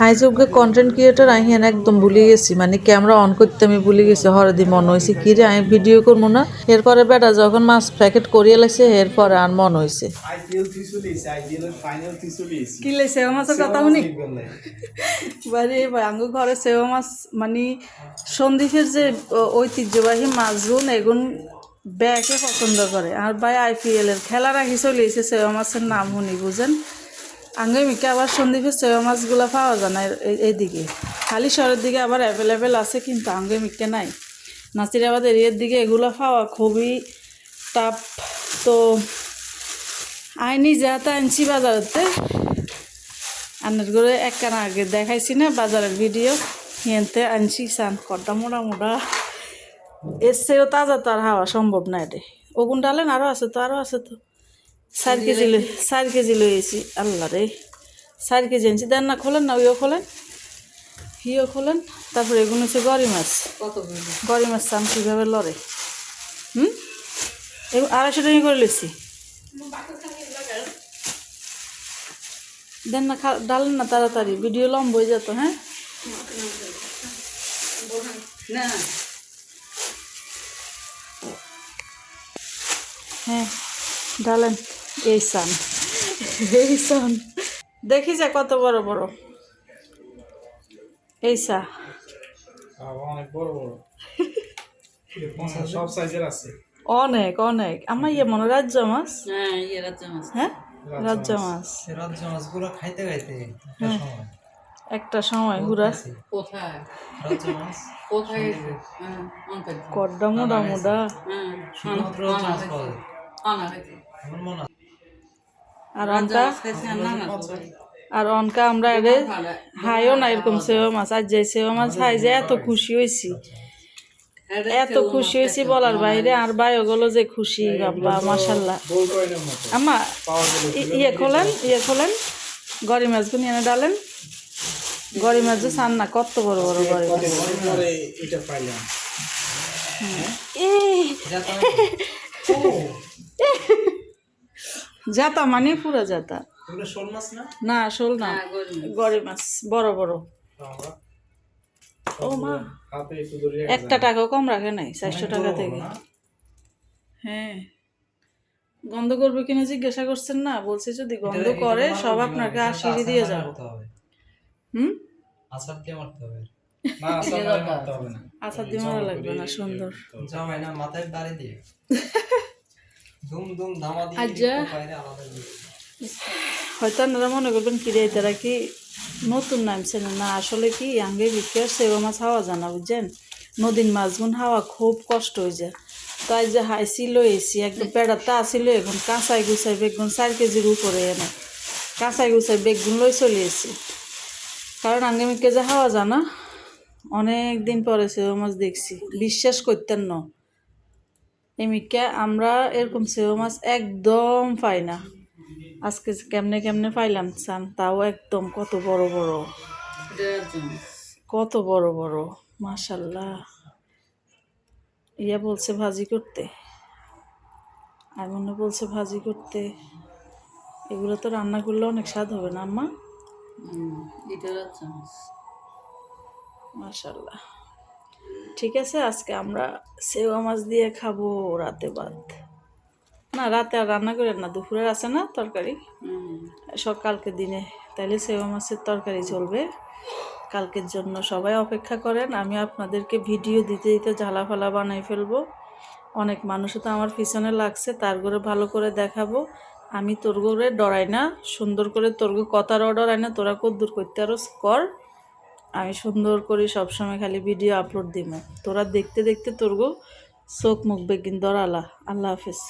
High যোগ্য content creator আমি একদম ভুলে গেছি। মানে ক্যামেরা অন করতে আমি ভুলে গেছি। হরদি মনে হয়েছে কি রে আমি ভিডিও করব না? এরপরে বেটা যখন মাছ প্যাকেট করিয়ে লাগছে এরপরে আর মন হয়েছে কি লে সেবা মাছের কথা শুনি? বাড়ি আঙ্গু ঘরে সেবা মাছ মানে সন্দীপের যে ঐতিহ্যবাহী মাছগুন এগুন ব্যাকে পছন্দ করে। আর ভাই আইপিএল এর খেলা রাখি চলে এসে সেবা মাছের নাম শুনি, বুঝেন? আঙ্গে মিকে আবার সন্দীপের সেবা মাছগুলো পাওয়া যায় না এইদিকে খালি শহরের দিকে আবার অ্যাভেলেবেল আছে, কিন্তু আঙ্গে মিকে নাই। নাসিরাবাদ এরিয়ার দিকে এগুলো পাওয়া খুবই টাফ তো আইনি যাতে আনছি বাজারতে। আনার করে একখানা আগে দেখাইছি না বাজারের ভিডিও। হিয়েনতে আনছি সান কড্ডা মোড়া। মোড়া এসছেও তাজা তো আর হাওয়া সম্ভব না এটা। ওগুন ডালেন আরও আছে তো আরও আছে তো। চার কেজি চার কেজি লইয়েছি আল্লাহ রে। চার কেজি আনছি। দেন না খোলেন না ওইও খোলেন। হিও খোলেন তারপরে এগুলো হচ্ছে গরি মাছ। গরি মাছ চান কীভাবে লড়ে? হুম? এগুলো আড়াইশো টাকা করে লিখছি দেন না খা ডালেন না তাড়াতাড়ি ভিডিও লম্ব হয়ে যেত হ্যাঁ? হ্যাঁ ডালেন। এই সান। এই সান। দেখি যা কত বড় বড়। এই সা। অনেক বড় বড়। সব সাইজের আছে। অনেক অনেক। আমার ইয়ে মনে হয় রাজ্য মাছ। হ্যাঁ ইয়ে রাজ্য মাছ। হ্যাঁ? রাজ্য মাছ। রাজ্য মাছগুলো খাইতে খাইতে একটা সময়। একটা ঘুরা কোথায়? রাজ্য মাছ? কোথায়? হ্যাঁ কড্ডা মোডা মোডা। হ্যাঁ আর অনকা? আর অনকা আমরা এর হাইও না এরকম সেও মাছ আর যে সেও মাছ খাই যে এত খুশি হয়েছি এত খুশি হয়েছি বলার বাইরে আর ভাই ওগুলো যে খুশি বাবা মাসাল্লাহ আমা ই- ইয়ে খোলেন ইয়ে খোলেন। গরি মাছগুলো এনে ডালেন। গরি মাছ যে চান না কত বড় বড় গরি মাছ। এই জাতা মানে পুরা জাতা। না? না শোল না। গড়ে মাছ। বড় বড়। ও মা। একটু টাকাও কম রাখে নাই চারশো টাকা থেকে। হ্যাঁ। গন্ধ করবে কিনা জিজ্ঞাসা করছেন না? বলছে যদি গন্ধ করে সব আপনাকে আশিরি দিয়ে যাব। হুম? আচার দিয়ে মারতে হবে। না আসলে মারতে হবে না। আচার দিয়ে মারা লাগবে না সুন্দর। জামাই না মাথায় বাড়ি দিয়ে। হয়তো আপনারা মনে করবেন কি রে তারা কি নতুন নামছে না? না আসলে কি আঙ্গে বিক্রি সেবা মাছ হাওয়া জানা বুঝছেন? নদীর মাছগুন হাওয়া খুব কষ্ট হয়ে যায়। তাই যে হাইছি লইছি একদম পেড়াতে আসিল এখন কাঁচাই গুছাই বেগুন চার কেজির উপরে এনে কাঁচাই গুছাই বেগুন লই চলে এসি কারণ আঙ্গে মিকে যে হাওয়া জানা অনেক দিন পরে সেবা মাছ দেখছি। বিশ্বাস করতেন না। এমিকে আমরা এরকম সেবা মাছ একদম পাই না। আজকে কেমনে কেমনে পাইলাম চান তাও একদম কত বড় বড়। কত বড় বড় মাশাল্লাহ। ইয়া বলছে ভাজি করতে। আর মনে বলছে ভাজি করতে। এগুলো তো রান্না করলে অনেক স্বাদ হবে না আম্মা? মাশাল্লাহ। ঠিক আছে, আজকে আমরা সেওয়া মাছ দিয়ে খাব রাতে ভাত। না, রাতে আর রান্না করেন না, দুপুরের আছে না তরকারি। সকালকে দিনে, তাইলে সেবা মাছের তরকারি চলবে। কালকের জন্য সবাই অপেক্ষা করেন, আমি আপনাদেরকে ভিডিও দিতে দিতে ঝালা ফালা বানাই ফেলব। অনেক মানুষও তো আমার পিছনে লাগছে, তার করে ভালো করে দেখাবো। আমি তোর করে ডরাই না, সুন্দর করে তোর কথারও ডরাই না, তোরা কদ্দূর করতে আরও কর। আমি সুন্দর করে সবসময় খালি ভিডিও আপলোড দিব তোরা দেখতে দেখতে তোর গো চোখ মুখবে বেগিন দরালা আল্লাহ হাফেজ।